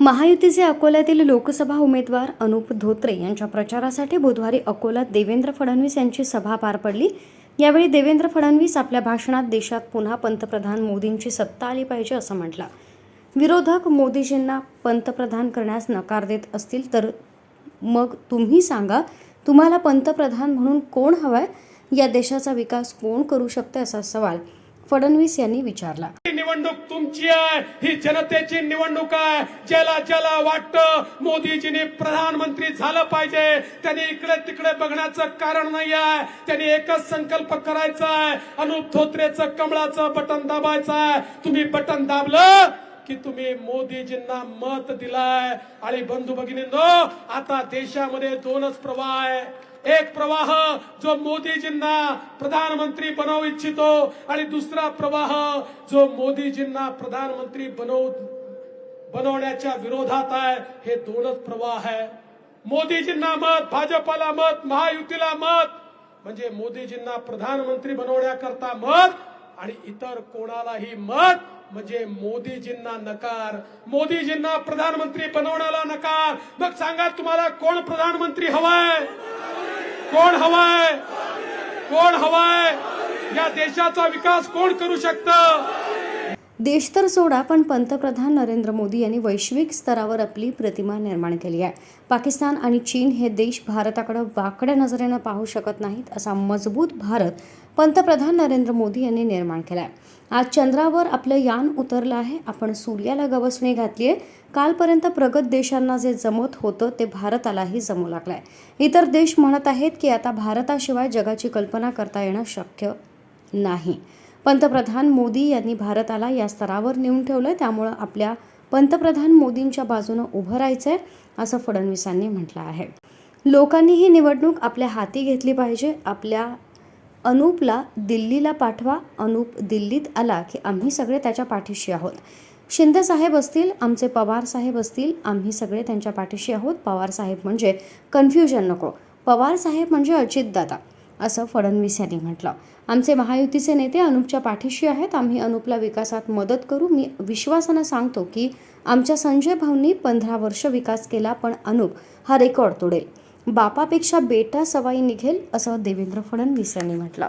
महायुतीचे अकोल्यातील लोकसभा उमेदवार अनुप धोत्रे यांच्या प्रचारासाठी बुधवारी अकोल्यात देवेंद्र फडणवीस यांची सभा पार पडली. यावेळी देवेंद्र फडणवीस आपल्या भाषणात देशात पुन्हा पंतप्रधान मोदींची सत्ता आली पाहिजे असं म्हटलं. विरोधक मोदीजींना पंतप्रधान करण्यास नकार देत असतील तर मग तुम्ही सांगा तुम्हाला पंतप्रधान म्हणून कोण हवाय? या देशाचा विकास कोण करू शकते असा सवाल फडणवीस यांनी विचारला. निवडणूक तुमची आहे ही जनतेची निवडणूक आहे. ज्याला ज्याला वाटतं मोदीजींनी प्रधानमंत्री झालं पाहिजे त्यांनी इकडे तिकडे बघण्याचं कारण नाही आहे. त्यांनी एकच संकल्प करायचा आहे अनुप धोत्रेचं कमळाचं बटन दाबायचं आहे. तुम्ही बटन दाबलं की तुम्ही मोदीजींना मत दिलाय. आणि बंधू भगिनींनो आता देशामध्ये दोनच प्रवाह आहे. एक प्रवाह जो मोदीजींना प्रधानमंत्री बनवू इच्छितो आणि दुसरा प्रवाह जो मोदीजींना प्रधानमंत्री बनवू बनवण्याच्या विरोधात आहे हे दोनच प्रवाह आहे. मोदीजींना मत भाजपाला मत महायुतीला मत म्हणजे मोदीजींना प्रधानमंत्री बनवण्याकरता मत आणि इतर कोणालाही मत म्हणजे मोदीजींना नकार मोदीजींना प्रधानमंत्री बनवण्याला नकार. मग सांगा तुम्हाला कोण प्रधानमंत्री हवाय? कोण हवाय? कोण हवाय? या देशाचा विकास कोण करू शकतं? देश तर सोडा पण पंतप्रधान नरेंद्र मोदी यांनी वैश्विक स्तरावर आपली प्रतिमा निर्माण केली आहे. पाकिस्तान आणि चीन हे देश भारताकडे वाकड्या नजरेनं पाहू शकत नाहीत असा मजबूत भारत पंतप्रधान नरेंद्र मोदी यांनी निर्माण केला आहे आज चंद्रावर आपलं यान उतरलं आहे आपण सूर्याला गवसणी घातली आहे कालपर्यंत प्रगत देशांना जे जमत होतं ते भारतालाही जमू लागलं आहे इतर देश म्हणत आहेत की आता भारताशिवाय जगाची कल्पना करता येणं शक्य नाही. पंतप्रधान मोदी यांनी भारताला या स्तरावर नेऊन ठेवलं त्यामुळं आपल्या पंतप्रधान मोदींच्या बाजूनं उभं राहायचं आहे असं फडणवीसांनी म्हटलं आहे. लोकांनी ही निवडणूक आपल्या हाती घेतली पाहिजे. आपल्या अनुपला दिल्लीला पाठवा. अनुप दिल्लीत आला की आम्ही सगळे त्याच्या पाठीशी आहोत. शिंदे साहेब असतील आमचे पवार साहेब असतील आम्ही सगळे त्यांच्या पाठीशी आहोत. पवार साहेब म्हणजे कन्फ्युजन नको. पवार साहेब म्हणजे अजितदादा. असं फडणवीस यांनी म्हटलं. आमचे महायुतीचे नेते अनुपच्या पाठीशी आहेत. आम्ही अनुपला विकासात मदत करू. मी विश्वासानं सांगतो की आमच्या संजय भाऊंनी पंधरा वर्ष विकास केला पण अनुप हा रेकॉर्ड तोडेल. बापापेक्षा बेटा सवाई निघेल असं देवेंद्र फडणवीस यांनी म्हटलं.